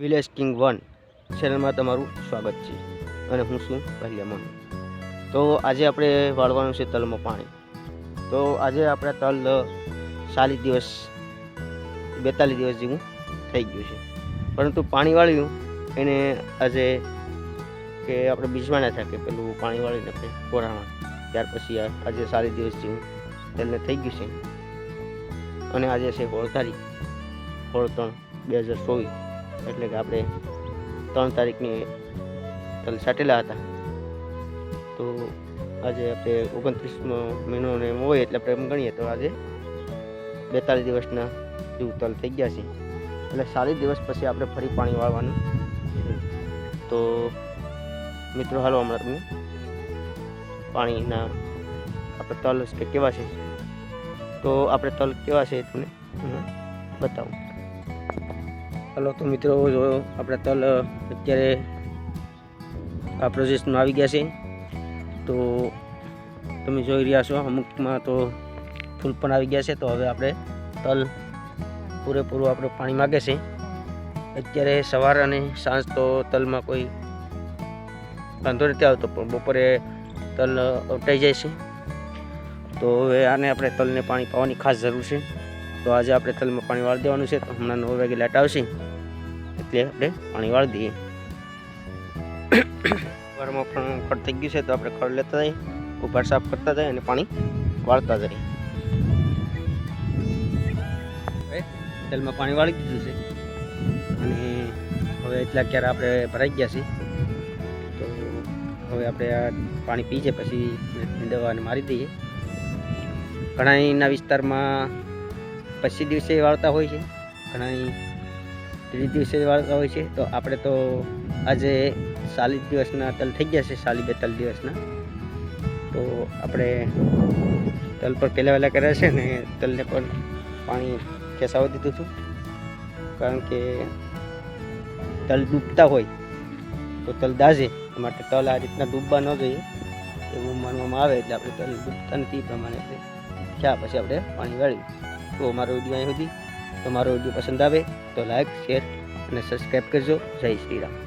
Village king one ચેનલમાં તમારું સ્વાગત છે અને હું છું ભલિયા તો આજે આપણે વાળવાનું છે તલમાં પાણી. તો આજે આપણે તલ ચાલીસ દિવસ, બેતાલીસ દિવસ જેવું થઈ ગયું છે. પરંતુ પાણી વાળ્યું એને આજે કે આપણે બીજમાં ના થાય કે પેલું પાણી વાળીને આપણે કોરામાં ત્યાર પછી આજે ચાલીસ દિવસ જેવું તેલને થઈ ગયું છે. અને આજે છે હોળ તારીખ હોળ ત્રણ બે હજાર ચોવીસ. એટલે કે આપણે ત્રણ તારીખની સાટેલા હતા. તો આજે આપણે ઓગણત્રીસમો મહિનો ને એમ હોય એટલે આપણે એમ ગણીએ તો આજે બેતાલીસ દિવસના જેવું તલ થઈ ગયા છે. એટલે ચાલીસ દિવસ પછી આપણે ફરી પાણી વાળવાનું. તો મિત્રો, હાલો હમણાં તમને પાણીના આપણે તલ કેવા છે? તો આપણે તલ કેવા છે તમને બતાવું. હલો, તો મિત્રો, જો આપણે તલ અત્યારે આ પ્રોસેસમાં આવી ગયા છે તો તમે જોઈ રહ્યા છો, અમુકમાં તો ફૂલ પણ આવી ગયા છે. તો હવે આપણે તલ પૂરેપૂરું આપણે પાણી માગે છે અત્યારે સવાર અને સાંજ તો તલમાં કોઈ વાંધો નથી આવતો, પણ બપોરે તલ અવટાઈ જાય છે. તો હવે આને આપણે તલને પાણી પાવાની ખાસ જરૂર છે. તો આજે આપણે તલમાં પાણી વાળી દેવાનું છે. તો હમણાં નવ વાગે લાઇટ આવશે. એટલે આપણે પાણી વાળી દઈએ. ઘરમાં પણ ખડ થઈ ગયું છે, તો આપણે ખડ લેતા જઈએ. ઉપર સાફ કરતા જઈએ અને પાણી વાળતા જઈએ. તેલમાં પાણી વાળી દીધું છે. અને હવે એટલા ક્યારે આપણે ભરાઈ ગયા છે. તો હવે આપણે આ પાણી પીજે, પછી દવાને મારી દઈએ. ઘણા વિસ્તારમાં પચીસ દિવસે વાળતા હોય છે. ઘણા ત્રીસ દિવસે વાળતા હોય છે. તો આપણે તો આજે ચાલીસ દિવસના તલ થઈ ગયા છે ચાલીસ બેતાલીસ દિવસના. તો આપણે તલ પર પહેલાં વહેલા કર્યા છે ને તલને પણ પાણી ખેંચાવી દીધું હતું. કારણ કે તલ ડૂબતા હોય તો તલ દાઝે. માટે તલ આ રીતના ડૂબવા ન જોઈએ. એવું માનવામાં આવે એટલે આપણે તલ ડૂબતા નથી એ પ્રમાણે ક્યાં પછી આપણે પાણી વાળ્યું તો મારો વીડિયો અહીં સુધી. તો મારો વીડિયો પસંદ આવે તો લાઈક શેર અને સબસ્ક્રાઈબ કરજો. જય શ્રી રામ.